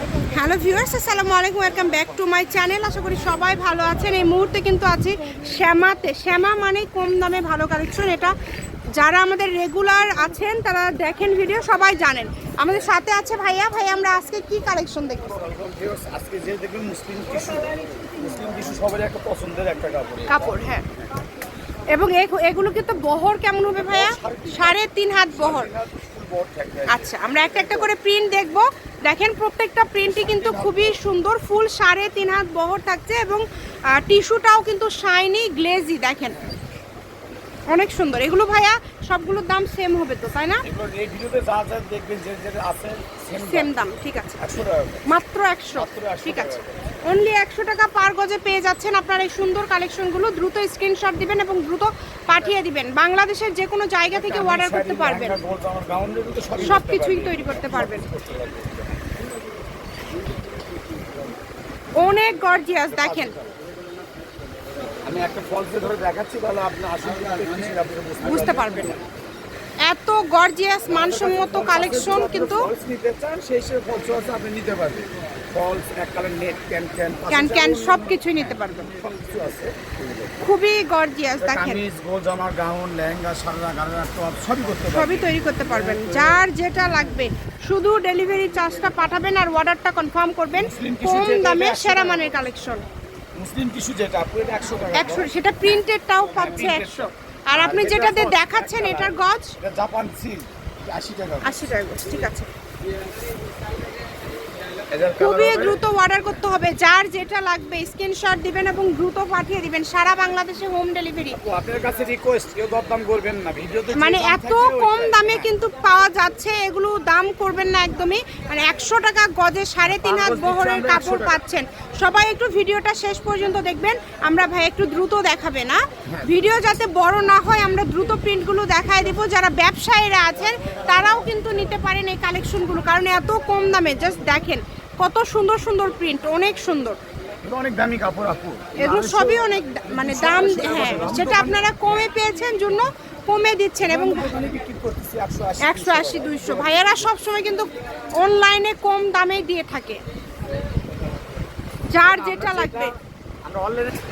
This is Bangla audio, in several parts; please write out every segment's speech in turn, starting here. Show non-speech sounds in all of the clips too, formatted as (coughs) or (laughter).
হ্যালো ভিউয়ার্স আসসালামু আলাইকুম welcome back to my channel. আশা করি সবাই ভালো আছেন। এই মুহূর্তে কিন্তু আছি শ্যামাতে। শ্যামা মানে কম দামে ভালো কালেকশন। এটা যারা আমাদের রেগুলার আছেন তারা দেখেন ভিডিও সবাই জানেন। আমাদের সাথে আছে ভাইয়া। ভাই আমরা আজকে কি কালেকশন দেখব? আজকে যে দেখবেন মুসলিম টিস্যু মুসলিম টিস্যু সবার একটা পছন্দের একটা কাপড়। কাপড় হ্যাঁ। এবং এ- এগুলো কিন্তু বহর কেমন হবে ভাইয়া? সাড়ে তিন হাত বহর। আচ্ছা আমরা একটা একটা করে প্রিন্ট দেখব। দেখেন প্রত্যেকটা প্রিন্টই কিন্তু খুবই সুন্দর ফুল সাড়ে তিন হাত বহর থাকছে এবং টিস্যুটাও কিন্তু শাইনি গ্লেজি দেখেন। অনেক সুন্দর। এগুলো ভাইয়া সবগুলোর দাম সেম হবে তো তাই না? সেম দাম। ঠিক আছে। মাত্র একশো মাত্র 100 ঠিক আছে। অনলি একশো টাকা পার গজে পেয়ে যাচ্ছেন আপনার এই সুন্দর কালেকশনগুলো দ্রুত স্ক্রিনশট দিবেন এবং দ্রুত পাঠিয়ে দিবেন। বাংলাদেশের যে কোনো জায়গা থেকে অর্ডার করতে পারবেন। সব কিছুই তৈরি করতে পারবেন করতে পারবেন। অনেক গর্জিয়াস দেখেন। আমি একটা ফলসে ধরে দেখাচ্ছি তাহলে আপনি আসলে বুঝতে পারবেন। এত গর্জিয়াস মানসম্মত কালেকশন কিন্তু নিতে চান সেই সে ফলস আপনি নিতে পারবেন ফলস এক colour net can can can can সব কিছুই নিতে পারবেন সব কিছু আছে খুবই গর্জিয়াস দেখেন। কামিজ গোল গাউন লেহেঙ্গা সারা গাড়া টপ সবই করতে পারবেন সবই তৈরি করতে পারবেন যার যেটা লাগবে। শুধু ডেলিভারি চার্জটা পাঠাবেন আর অর্ডারটা কনফার্ম করবেন কম দামে সেরা। মানের কালেকশন মুসলিম টিস্যু যেটা এটা টাকা। সেটা প্রিন্টেডটাও পাচ্ছে printed একশো। টা। আর আপনি যেটাতে দেখাচ্ছেন এটার। গজ এটা জাপান সিল 80 টাকা আশি টাকা গজ, ঠিক আছে খুবই দ্রুত অর্ডার করতে হবে। যার যেটা লাগবে স্ক্রিনশট দিবেন এবং দ্রুত পাঠিয়ে দিবেন। সারা বাংলাদেশে হোম ডেলিভারি আপনার কাছে রিকোয়েস্ট কেউ দরদাম করবেন না। ভিডিওতে মানে এত কম দামে কিন্তু পাওয়া যাচ্ছে এগুলো দাম করবেন না একদমই। মানে একশো টাকা গজে সাড়ে তিন হাত বহরের কাপড় পাচ্ছেন। সবাই একটু ভিডিওটা শেষ পর্যন্ত দেখবেন। আমরা ভাই একটু দ্রুত দেখাবে না? হ্যাঁ। ভিডিও যাতে বড় না হয় আমরা দ্রুত প্রিন্টগুলো দেখায় দেবো। যারা ব্যবসায়ীরা আছেন তারাও কিন্তু নিতে পারেন এই কালেকশনগুলো কারণ এত কম দামে জাস্ট দেখেন। কত সুন্দর সুন্দর প্রিন্ট অনেক সুন্দর। অনেক দামি কাপড় আপু। এগুলো সবই অনেক মানে দাম হ্যাঁ সেটা আপনারা কমে পেয়েছেন জন্য কমে দিচ্ছেন এবং একশো আশি একশো আশি দুইশো। ভাইয়ারা সবসময় কিন্তু অনলাইনে কম দামে দিয়ে থাকে। যার যেটা লাগবে।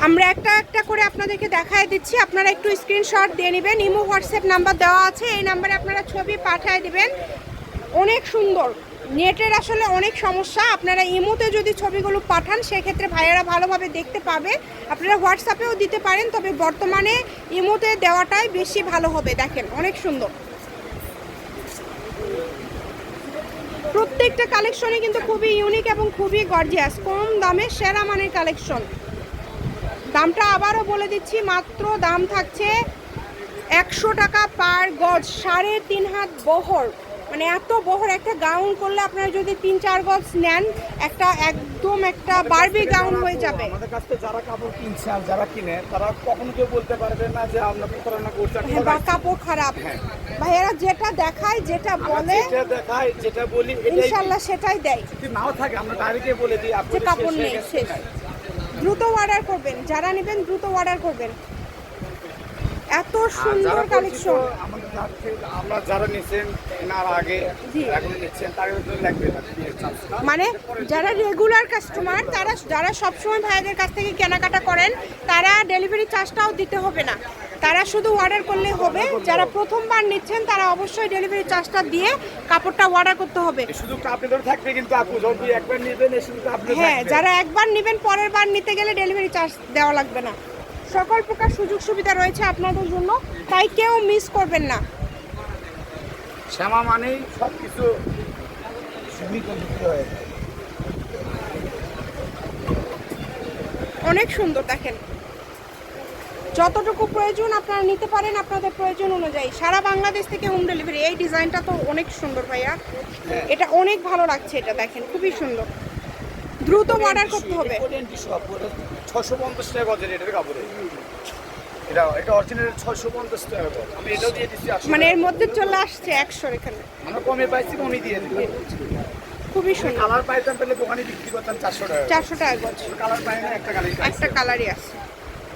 আমরা একটা একটা করে আপনাদেরকে দেখায় দিচ্ছি। আপনারা একটু স্ক্রিনশট দিয়ে নেবেন। ইমো হোয়াটসঅ্যাপ নাম্বার দেওয়া আছে। এই নাম্বারে আপনারা ছবি পাঠিয়ে দিবেন। অনেক সুন্দর। নেটের আসলে অনেক সমস্যা। আপনারা ইমোতে যদি ছবিগুলো পাঠান, সেক্ষেত্রে ভাইয়েরা ভালোভাবে দেখতে পাবে। আপনারা হোয়াটসঅ্যাপেও দিতে পারেন, তবে বর্তমানে ইমোতে দেওয়াটাই বেশি ভালো হবে। দেখেন, অনেক সুন্দর। প্রত্যেকটা কালেকশনে কিন্তু খুবই ইউনিক এবং খুবই গর্জিয়াস কম দামে সেরা মানের কালেকশন। দামটা আবারও বলে দিচ্ছি, মাত্র দাম থাকছে একশো টাকা পার গজ, সাড়ে তিন হাত বহর। মানে এত বহর একটা গাউন করলে আপনারা যদি তিন চার গজ নেন একটা একদম একটা বারবি গাউন হয়ে যাবে। আমাদের কাছ যারা কাপড় কিনছে আর যারা কিনে তারা কখনো কেউ বলতে পারবে না যে আমরা প্রতারণা করছি হ্যাঁ, বা কাপড় খারাপ। ভাইয়েরা যেটা দেখায় যেটা বলে যেটা দেখাই যেটা বলি এটাই ইনশাল্লাহ সেটাই দেয়। যদি নাও থাকে আমরা ডাইরেক্টে বলে দিই আপনাদের কাপড় নেই শেষ। দ্রুত অর্ডার করবেন যারা নেবেন দ্রুত অর্ডার করবেন। এত সুন্দর কালেকশন আমরা যারা আগে এখন নিচ্ছেন লাগবে। মানে যারা রেগুলার কাস্টমার তারা যারা সবসময় ভাইদের কাছ থেকে কেনাকাটা করেন তারা ডেলিভারি চার্জটাও দিতে হবে না। তারা শুধু অর্ডার করলে হবে যারা প্রথমবার নিচ্ছেন তারা অবশ্যই ডেলিভারি চার্জটা দিয়ে কাপড়টা অর্ডার করতে হবে। সুযোগটা আপনাদের থাকবে কিন্তু আপু যদি একবার নেবেন সুযোগটা হ্যাঁ যারা একবার নেবেন পরের বার নিতে গেলে ডেলিভারি চার্জ দেওয়া লাগবে না। সকল প্রকার সুযোগ সুবিধা রয়েছে আপনাদের জন্য তাই কেউ মিস করবেন না। শ্যামা মানেই সব কিছু হয়ে অনেক সুন্দর দেখেন। যতটুকু প্রয়োজন আপনারা নিতে পারেন আপনাদের প্রয়োজন অনুযায়ী। সারা বাংলাদেশ থেকে হোম ডেলিভারি এই ডিজাইনটা তো অনেক সুন্দর ভাইয়া। এটা অনেক ভালো লাগছে এটা দেখেন খুবই সুন্দর। দ্রুত অর্ডার করতে হবে। ছশো পঞ্চাশ টাকা গজের এটার কাপড়ে। এটা এটা অরিজিনাল ছশো পঞ্চাশ টাকা গজ। আমি এটাও দিয়ে দিচ্ছি মানে এর মধ্যে চলে আসছে একশোর এখানে। আমরা কমে পাইছি কমই দিয়ে দিলাম খুবই সুন্দর। কালার পাইতাম তাহলে দোকানে বিক্রি করতাম চারশো টাকা চারশো টাকা গজ। কালার পাই না একটা কালার একটা কালারই আছে।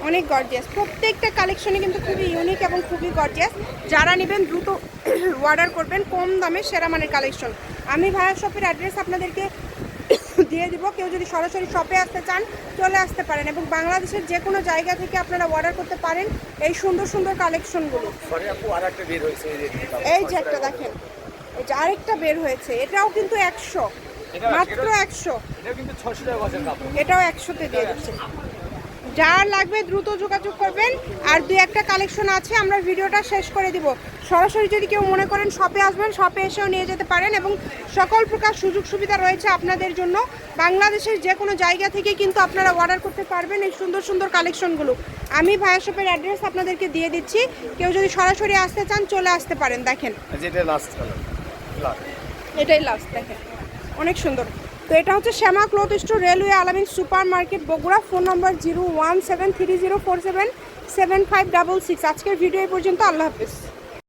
অনেক গর্জিয়াস প্রত্যেকটা কালেকশনে কিন্তু খুবই ইউনিক এবং খুবই গর্জিয়াস যারা নেবেন দ্রুত (coughs) অর্ডার করবেন কম দামে সেরা মানের কালেকশন আমি ভায়া শপের অ্যাড্রেস আপনাদেরকে দিয়ে দিব। কেউ যদি সরাসরি শপে আসতে চান চলে আসতে পারেন এবং বাংলাদেশের যে কোনো জায়গা থেকে আপনারা অর্ডার করতে পারেন এই সুন্দর সুন্দর কালেকশনগুলো হয়েছে এই যে একটা দেখেন এই যে আরেকটা বের হয়েছে। এটাও কিন্তু একশো মাত্র একশো। এটাও একশোতে দিয়ে দিচ্ছে। যার লাগবে দ্রুত যোগাযোগ করবেন। আর দুই একটা কালেকশন আছে আমরা ভিডিওটা শেষ করে দিব। সরাসরি যদি কেউ মনে করেন শপে আসবেন শপে এসেও নিয়ে যেতে পারেন এবং সকল প্রকার সুযোগ সুবিধা রয়েছে আপনাদের জন্য। বাংলাদেশের যে কোনো জায়গা থেকে কিন্তু আপনারা অর্ডার করতে পারবেন এই সুন্দর সুন্দর কালেকশনগুলো আমি ভায়া শপের অ্যাড্রেস আপনাদেরকে দিয়ে দিচ্ছি। কেউ যদি সরাসরি আসতে চান চলে আসতে পারেন দেখেন। লাস্ট এটাই লাস্ট দেখেন। অনেক সুন্দর। তো এটা হচ্ছে Shyama cloth store railway Alamin super market Bogura, phone number zero one seven three zero four seven seven five double six. আজকের ভিডিও এই পর্যন্ত, আল্লাহ হাফিজ।